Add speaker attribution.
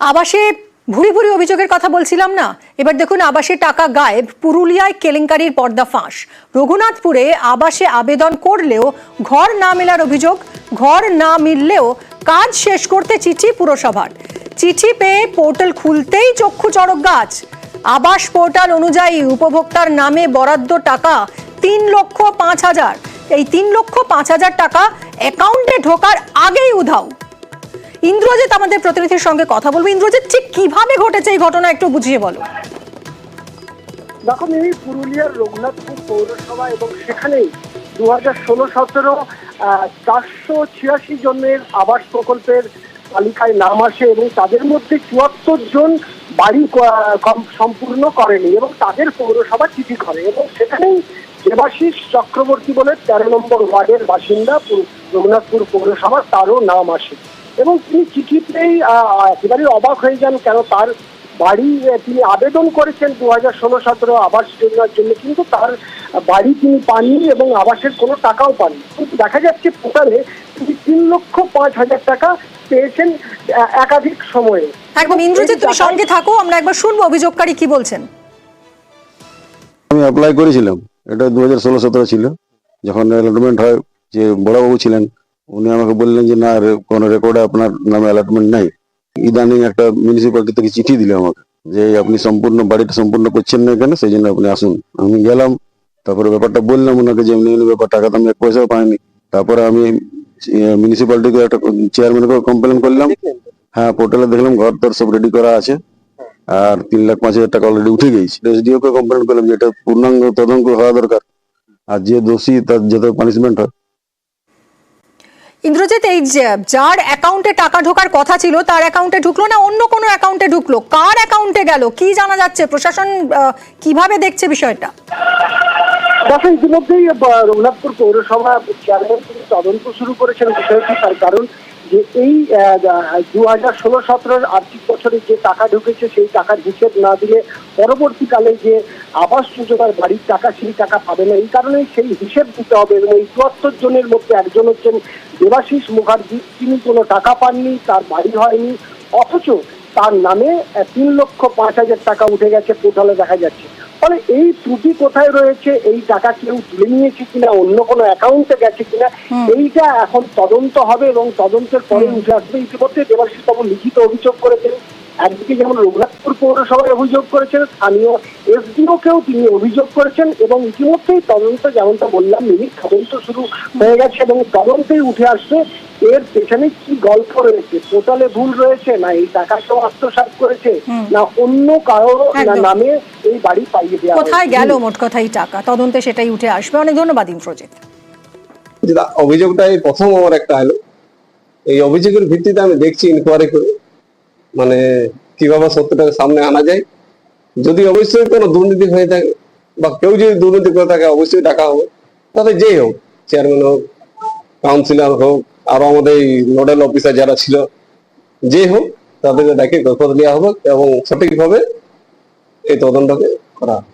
Speaker 1: আবাসে ভুরি ভুরি অভিযোগের কথা বলছিলাম না? এবার দেখুন, আবাসে টাকা গায়েব, পুরুলিয়ায় কেলেঙ্কারির পর্দা ফাঁস। রঘুনাথপুরে আবাসে আবেদন করলেও ঘর না মেলার অভিযোগ, ঘর না মিললেও কাজ শেষ করতে চিঠি পুরসভার। চিঠি পেয়ে পোর্টাল খুলতেই চক্ষু চড়ক গাছ। আবাস পোর্টাল অনুযায়ী উপভোক্তার নামে বরাদ্দ টাকা তিন লক্ষ পাঁচ হাজার। এই তিন লক্ষ পাঁচ হাজার টাকা অ্যাকাউন্টে ঢোকার আগেই উধাও। ইন্দ্রজিৎ আমাদের প্রতিনিধির সঙ্গে কথা বলব। ইন্দ্রজিৎ, ঠিক কীভাবে ঘটেছে এই ঘটনা একটু বুঝিয়ে বলো।
Speaker 2: দেখুন এই পুরুলিয়ার রঘুনাথপুর পৌরসভা এবং সেখানেই দু হাজার ষোলো, সতেরো চারশো ছিয়াশি জনের আবাস প্রকল্পের তালিকায় নাম আসে এবং তাদের মধ্যে চুয়াত্তর জন বাড়ি সম্পূর্ণ করেনি এবং তাদের পৌরসভা চিঠি করে এবং সেখানেই দেবাশিস চক্রবর্তী বলে তেরো নম্বর ওয়ার্ডের বাসিন্দা রঘুনাথপুর পৌরসভা তারও নাম আসে। এবং তিনি চিঠিতেই আহ, একেবারে অবাক হয়ে যান কেন তার বাড়ি তিনি আবেদন করেছেন দু হাজার ষোলো সতেরো আবাস যোজনার জন্য কিন্তু তার বাড়ি তিনি পাননি এবং আবাসের কোনো টাকাও পাননি। কিন্তু দেখা যাচ্ছে পোর্টালে তিনি তিন লক্ষ পাঁচ হাজার টাকা পেয়েছেন একাধিক সময়ে।
Speaker 1: একদম ইন্দ্রজিৎ তুমি সঙ্গে থাকো আমরা একবার শুনব অভিযোগকারী কি বলছেন।
Speaker 3: আমি অ্যাপ্লাই করেছিলাম এটা দু হাজার ষোলো সতেরো ছিল যখন অ্যালটমেন্ট হয় যে বড়বাবু ছিলেন উনি আমাকে বললেন যে, না কোনো রেকর্ডে আপনার নামে অ্যালটমেন্ট নাই। ইদানিং একটা মিউনিসিপ্যালিটি থেকে চিঠি দিলে আমাকে যে, আপনি সম্পূর্ণ বাড়িটা সম্পূর্ণ করছেন না এখানে, সেই জন্য আপনি আসুন। আমি গেলাম, তারপরে ব্যাপারটা বললাম ওনাকে যে এমনি এমনি ব্যাপার টাকা তো আমি এক পয়সাও পাইনি। তারপরে আমি মিউনিসিপ্যালিটিকে একটা চেয়ারম্যানকে কমপ্লেন করলাম। হ্যাঁ পোর্টালে দেখলাম ঘর তোর সব রেডি করা আছে। আর তিন লাখ, পাঁচ হাজার টাকা অলরেডি উঠে গেছে এসডিও কে কমপ্লেন করলাম যে, এটা পূর্ণাঙ্গ তদন্ত হওয়া দরকার। আর যে দোষী, তার যাতে পানিশমেন্ট হয়
Speaker 1: ইন্দ্রজিৎ, এই যার অ্যাকাউন্টে টাকা ঢোকার কথা ছিল, তার অ্যাকাউন্টে ঢুকলো না? অন্য কোনো অ্যাকাউন্টে ঢুকলো? কার অ্যাকাউন্টে গেল? কি জানা যাচ্ছে? প্রশাসন কীভাবে দেখছে বিষয়টা?
Speaker 2: দেখো ইতিমধ্যেই রঘুনাথপুর পৌরসভা চেয়ারম্যান তদন্ত শুরু করেছেন বিষয়টি, তার কারণ যে এই দু হাজার ষোলো সতেরোর আর্থিক বছরে যে টাকা ঢুকেছে, সেই টাকার হিসেব না দিলে পরবর্তীকালে যে আবাস যোজনার বাড়ির টাকা, সেই টাকা পাবে না। এই কারণে সেই হিসেব দিতে হবে এবং এই চুয়াত্তর জনের মধ্যে একজন হচ্ছেন দেবাশিস মুখার্জি। তিনি কোনো টাকা পাননি, তার বাড়ি হয়নি, অথচ তার নামে তিন লক্ষ পাঁচ হাজার টাকা উঠে গেছে পোর্টালে দেখা যাচ্ছে। ফলে এই ত্রুটি কোথায় রয়েছে এই টাকা কেউ তুলে নিয়েছে কিনা অন্য কোনো অ্যাকাউন্টে গেছে কিনা এইটা এখন তদন্ত হবে এবং তদন্তের পরে উঠে আসবে। ইতিমধ্যে দেবাশিস বাবু লিখিত অভিযোগ করেছেন। একদিকে যেমন রঘুনাথপুর পৌরসভায় অভিযোগ করেছেন স্থানীয় এসডিও কেও তিনি অভিযোগ করেছেন এবং ইতিমধ্যেই তদন্ত যেমনটা বললাম মিনিট তদন্ত শুরু হয়ে গেছে এবং তদন্তেই উঠে আসছে এর পেছনে কি গল্প রয়েছে? টোটালে ভুল রয়েছে না এই টাকা কেউ আত্মসাৎ করেছে? না অন্য
Speaker 1: কারও
Speaker 2: নামে এই বাড়ি পাইয়ে দেওয়া
Speaker 1: কোথায় গেল মোট কথা এই টাকা? তদন্তে সেটাই উঠে আসবে। অনেক ধন্যবাদ ইন্দ্রজিৎ।
Speaker 4: যেটা অভিযোগটা এই প্রথম আমার একটা এলো এই অভিযোগের ভিত্তিতে আমি দেখছি ইনকোয়ারি করে মানে কীভাবে সত্যটাকে সামনে আনা যায়। যদি অবশ্যই কোনো দুর্নীতি হয়ে থাকে বা কেউ যদি দুর্নীতি করে থাকে অবশ্যই টাকা হবে। তাহলে যেই হোক চেয়ারম্যান হোক কাউন্সিলর হোক আরও আমাদের নোডাল অফিসার যারা ছিল, যে হোক, তাদেরকে ডাকে দখল নেওয়া হবে এবং সঠিকভাবে এই তদন্তকে করা হবে।